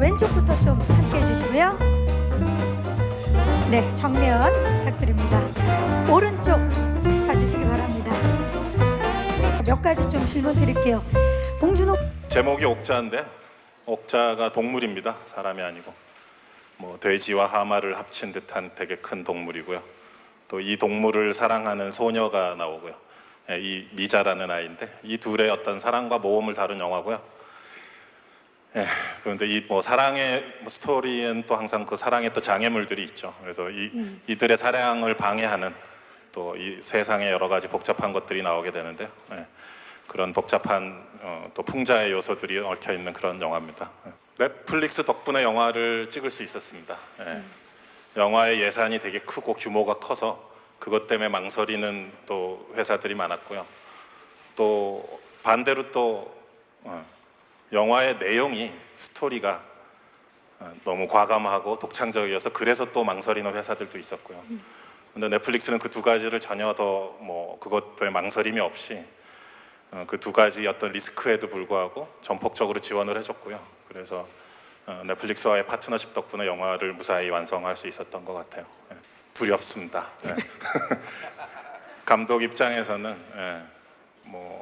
왼쪽부터 좀 함께 해주시고요. 네, 정면 부탁드립니다. 오른쪽 봐주시기 바랍니다. 몇 가지 좀 질문 드릴게요. 봉준호 제목이 옥자인데 옥자가 동물입니다. 사람이 아니고 뭐 돼지와 하마를 합친 듯한 되게 큰 동물이고요. 또 이 동물을 사랑하는 소녀가 나오고요. 예, 이 미자라는 아이인데 이 둘의 어떤 사랑과 모험을 다룬 영화고요. 예, 그런데 이 뭐 사랑의 스토리엔 또 항상 그 사랑의 또 장애물들이 있죠. 그래서 이 이들의 사랑을 방해하는 또 이 세상의 여러 가지 복잡한 것들이 나오게 되는데요. 예, 그런 복잡한 어, 또 풍자의 요소들이 얽혀 있는 그런 영화입니다. 예. 넷플릭스 덕분에 영화를 찍을 수 있었습니다. 예. 영화의 예산이 되게 크고 규모가 커서 그것 때문에 망설이는 또 회사들이 많았고요. 또 반대로 또 어, 영화의 내용이 스토리가 어, 너무 과감하고 독창적이어서 그래서 또 망설이는 회사들도 있었고요. 근데 넷플릭스는 그 두 가지를 전혀 더 뭐 그것 때문에 망설임이 없이 그 두 가지 어떤 리스크에도 불구하고 전폭적으로 지원을 해줬고요. 그래서 어, 넷플릭스와의 파트너십 덕분에 영화를 무사히 완성할 수 있었던 것 같아요. 예. 두렵습니다. 예. 감독 입장에서는 예, 뭐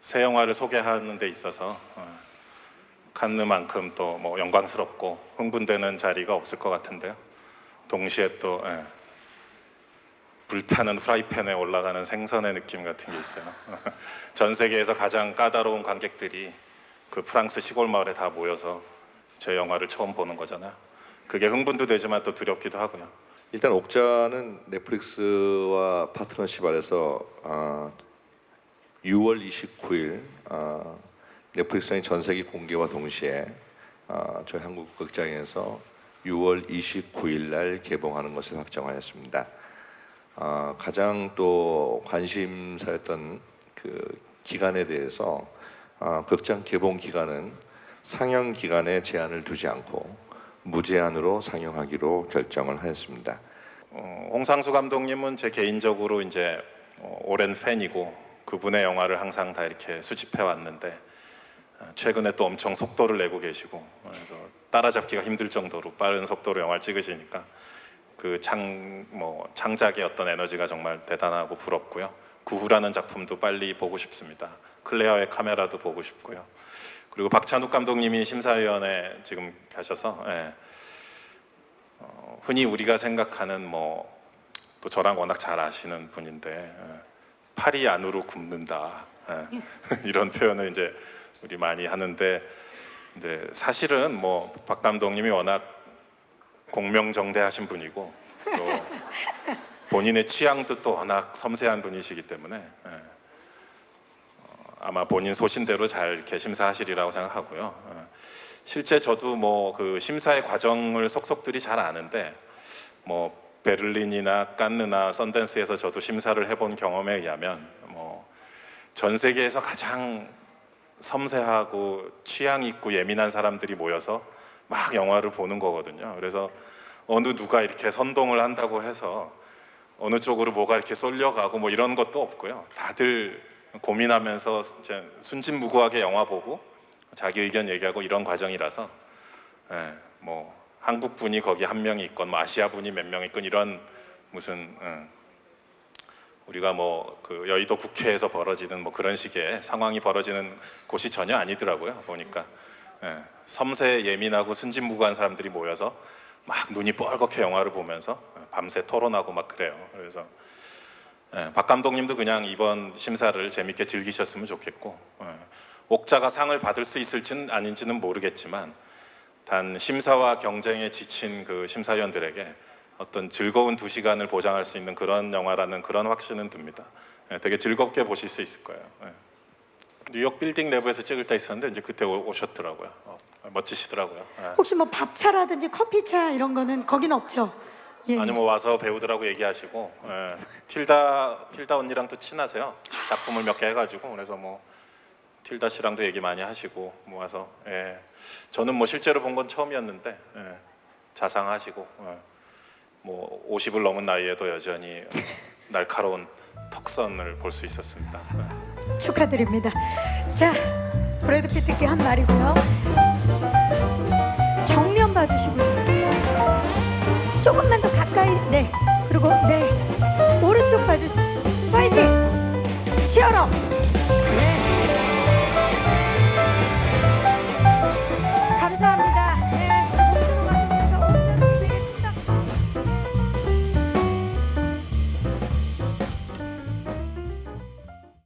새 영화를 소개하는 데 있어서 어, 칸느만큼 또 뭐 영광스럽고 흥분되는 자리가 없을 것 같은데요. 동시에 또 예, 불타는 프라이팬에 올라가는 생선의 느낌 같은 게 있어요. 전 세계에서 가장 까다로운 관객들이 그 프랑스 시골 마을에 다 모여서 제 영화를 처음 보는 거잖아요. 그게 흥분도 되지만 또 두렵기도 하고요. 일단 옥자는 넷플릭스와 파트너십 아래서 아, 6월 29일 아, 넷플릭스의 전 세계 공개와 동시에 아, 저희 한국 극장에서 6월 29일 날 개봉하는 것을 확정하였습니다. 아, 가장 또 관심사였던 그 기간에 대해서 아, 극장 개봉 기간은 상영 기간에 제한을 두지 않고 무제한으로 상영하기로 결정을 하였습니다. 어, 홍상수 감독님은 제 개인적으로 이제 어, 오랜 팬이고 그분의 영화를 항상 다 이렇게 수집해 왔는데 어, 최근에 또 엄청 속도를 내고 계시고 그래서 따라잡기가 힘들 정도로 빠른 속도로 영화를 찍으시니까 그 창 뭐 창작의 어떤 에너지가 정말 대단하고 부럽고요. 구후라는 작품도 빨리 보고 싶습니다. 클레어의 카메라도 보고 싶고요. 그리고 박찬욱 감독님이 심사위원회 지금 가셔서 예. 어, 흔히 우리가 생각하는 뭐 또 저랑 워낙 잘 아시는 분인데 예. 팔이 안으로 굽는다 예. 이런 표현을 이제 우리 많이 하는데 이제 사실은 뭐 박 감독님이 워낙 공명정대하신 분이고 또 본인의 취향도 또 워낙 섬세한 분이시기 때문에 예. 어, 아마 본인 소신대로 잘 이렇게 심사하시리라고 생각하고요. 어, 실제 저도 뭐 그 심사의 과정을 속속들이 잘 아는데 뭐 베를린이나 깐느나 썬댄스에서 저도 심사를 해본 경험에 의하면 뭐 전 세계에서 가장 섬세하고 취향 있고 예민한 사람들이 모여서 막 영화를 보는 거거든요. 그래서 어느 누가 이렇게 선동을 한다고 해서 어느 쪽으로 뭐가 이렇게 쏠려가고 뭐 이런 것도 없고요. 다들 고민하면서 순진무구하게 영화 보고 자기 의견 얘기하고 이런 과정이라서 예, 뭐 한국 분이 거기 한 명이 있건 뭐 아시아 분이 몇 명 있건 이런 무슨 예, 우리가 뭐 그 여의도 국회에서 벌어지는 뭐 그런 식의 상황이 벌어지는 곳이 전혀 아니더라고요 보니까 예, 섬세 예민하고 순진무구한 사람들이 모여서 막 눈이 뻘겋게 영화를 보면서 밤새 토론하고 막 그래요. 그래서 예, 박 감독님도 그냥 이번 심사를 재밌게 즐기셨으면 좋겠고 예, 옥자가 상을 받을 수 있을지는 아닌지는 모르겠지만 단 심사와 경쟁에 지친 그 심사위원들에게 어떤 즐거운 두 시간을 보장할 수 있는 그런 영화라는 그런 확신은 듭니다. 예, 되게 즐겁게 보실 수 있을 거예요. 예. 뉴욕 빌딩 내부에서 찍을 때 있었는데 이제 그때 오- 오셨더라고요. 어, 멋지시더라고요. 예. 혹시 뭐 밥차라든지 커피차 이런 거는 거긴 없죠? 예. 아니 뭐 와서 배우들하고 얘기하시고 예. 틸다 틸다 언니랑 또 친하세요 작품을 몇 개 해가지고 그래서 뭐 틸다 씨랑도 얘기 많이 하시고 뭐 와서 예. 저는 뭐 실제로 본 건 처음이었는데 예. 자상하시고 예. 뭐 50을 넘은 나이에도 여전히 어, 날카로운 턱선을 볼 수 있었습니다. 예. 축하드립니다. 자, 브래드 피트께 한 말이고요. 봐주시고요. 조금만 더 가까이. 네. 그리고 네. 오른쪽 봐주. 파이팅. 치열업.